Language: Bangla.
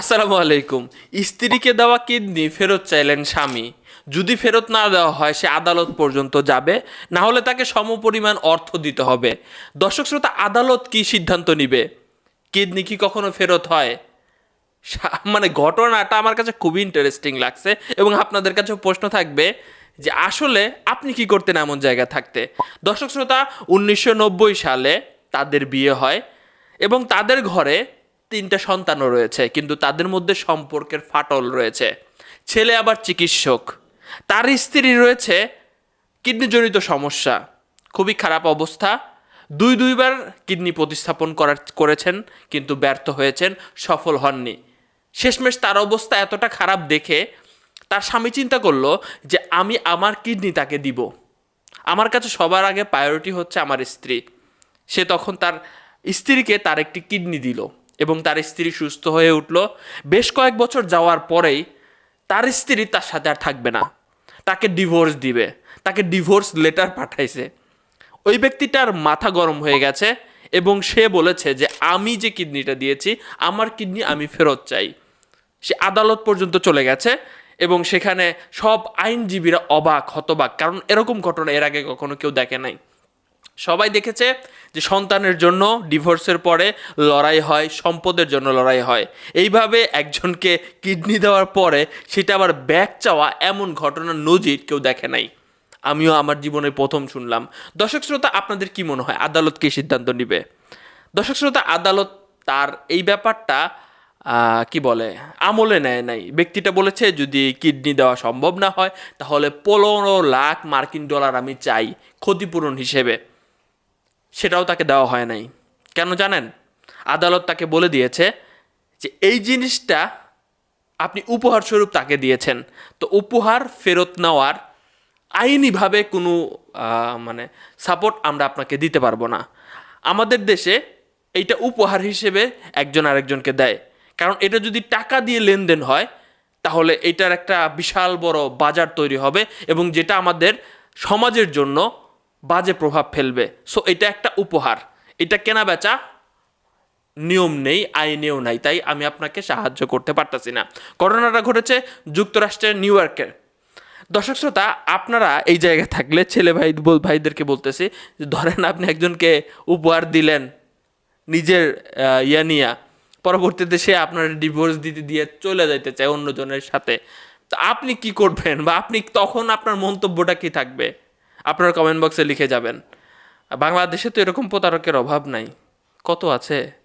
আসসালামু আলাইকুম। স্ত্রীকে দেওয়া কিডনি ফেরত চাইলেন স্বামী। যদি ফেরত না দেওয়া হয়, সে আদালত পর্যন্ত যাবে। না হলে তাকে সমপরিমাণ অর্থ দিতে হবে। দর্শক শ্রোতা, আদালত কি সিদ্ধান্ত নিবে? কিডনি কি কখনো ফেরত হয়? মানে ঘটনাটা আমার কাছে খুবই ইন্টারেস্টিং লাগছে এবং আপনাদের কাছে প্রশ্ন থাকবে যে আসলে আপনি কি করতেন এমন জায়গা থাকতে? দর্শক শ্রোতা, উনিশশো নব্বই সালে তাদের বিয়ে হয় এবং তাদের ঘরে তিনটা সন্তানও রয়েছে, কিন্তু তাদের মধ্যে সম্পর্কের ফাটল রয়েছে। ছেলে আবার চিকিৎসক। তার স্ত্রী রয়েছে কিডনিজনিত সমস্যা, খুবই খারাপ অবস্থা। দুই দুইবার কিডনি প্রতিস্থাপন করার, করেছেন, কিন্তু ব্যর্থ হয়েছেন, সফল হননি। শেষমেশ তার অবস্থা এতটা খারাপ দেখে তার স্বামী চিন্তা করল যে, আমি আমার কিডনি তাকে দিব। আমার কাছে সবার আগে প্রায়োরিটি হচ্ছে আমার স্ত্রী। সে তখন তার স্ত্রীকে তার একটি কিডনি দিল। এবং তার স্ত্রী সুস্থ হয়ে উঠল। বেশ কয়েক বছর যাওয়ার পরেই তার স্ত্রী তার সাথে আর থাকবে না। তাকে ডিভোর্স দিবে। তাকে ডিভোর্স লেটার পাঠাইছে। ওই ব্যক্তিটার মাথা গরম হয়ে গেছে এবং সে বলেছে যে, আমি যে কিডনিটা দিয়েছি, আমার কিডনি আমি ফেরত চাই। সে আদালত পর্যন্ত চলে গেছে এবং সেখানে সব আইনজীবীরা অবাক, হতবাক। কারণ এরকম ঘটনা এর আগে কখনো কেউ দেখে নাই। সবাই দেখেছে যে সন্তানের জন্য ডিভোর্সের পরে লড়াই হয়, সম্পদের জন্য লড়াই হয়। এইভাবে একজনকে কিডনি দেওয়ার পরে সেটা আবার ব্যাক চাওয়া এমন ঘটনার নজির কেউ দেখে নাই। আমিও আমার জীবনে প্রথম শুনলাম। দর্শক শ্রোতা, আপনাদের কি মনে হয়? আদালত কি সিদ্ধান্ত নিবে? দর্শক শ্রোতা, আদালত তার এই ব্যাপারটা কি বলে, আমলে নেয় নাই। ব্যক্তিটা বলেছে, যদি কিডনি দেওয়া সম্ভব না হয়, তাহলে পনেরো লাখ মার্কিন ডলার আমি চাই ক্ষতিপূরণ হিসেবে। সেটাও তাকে দেওয়া হয় নাই। কেন জানেন? আদালত তাকে বলে দিয়েছে যে এই জিনিসটা আপনি উপহার স্বরূপ তাকে দিয়েছেন। তো উপহার ফেরত নেওয়ার আইনিভাবে কোনো মানে সাপোর্ট আমরা আপনাকে দিতে পারব না। আমাদের দেশে এইটা উপহার হিসেবে একজন আরেকজনকে দেয়। কারণ এটা যদি টাকা দিয়ে লেনদেন হয়, তাহলে এটার একটা বিশাল বড় বাজার তৈরি হবে এবং যেটা আমাদের সমাজের জন্য বাজে প্রভাব ফেলবে। সো এটা একটা উপহার। এটা কেনা বেচা নিয়ম নেই আইনেও নাই তাই আমি আপনাকে সাহায্য করতে পারতাছি না। ঘটনাটা ঘটেছে যুক্তরাষ্ট্রের নিউ ইয়র্কের দর্শক শ্রোতা আপনারা এই জায়গায় থাকলে ছেলে ভাই ভাইদেরকে বলতেছি যে ধরেন আপনি একজনকে উপহার দিলেন নিজের আহ, ইয়া নিয়া পরবর্তীতে সে আপনার ডিভোর্স দিতে দিয়ে চলে যাইতে চায় অন্যজনের সাথে। তো আপনি কি করবেন বা আপনি তখন আপনার মন্তব্যটা কি থাকবে? আপনার কমেন্ট বক্সে লিখে যাবেন। বাংলাদেশে তো এরকম প্রতারকের অভাব নাই। কত আছে?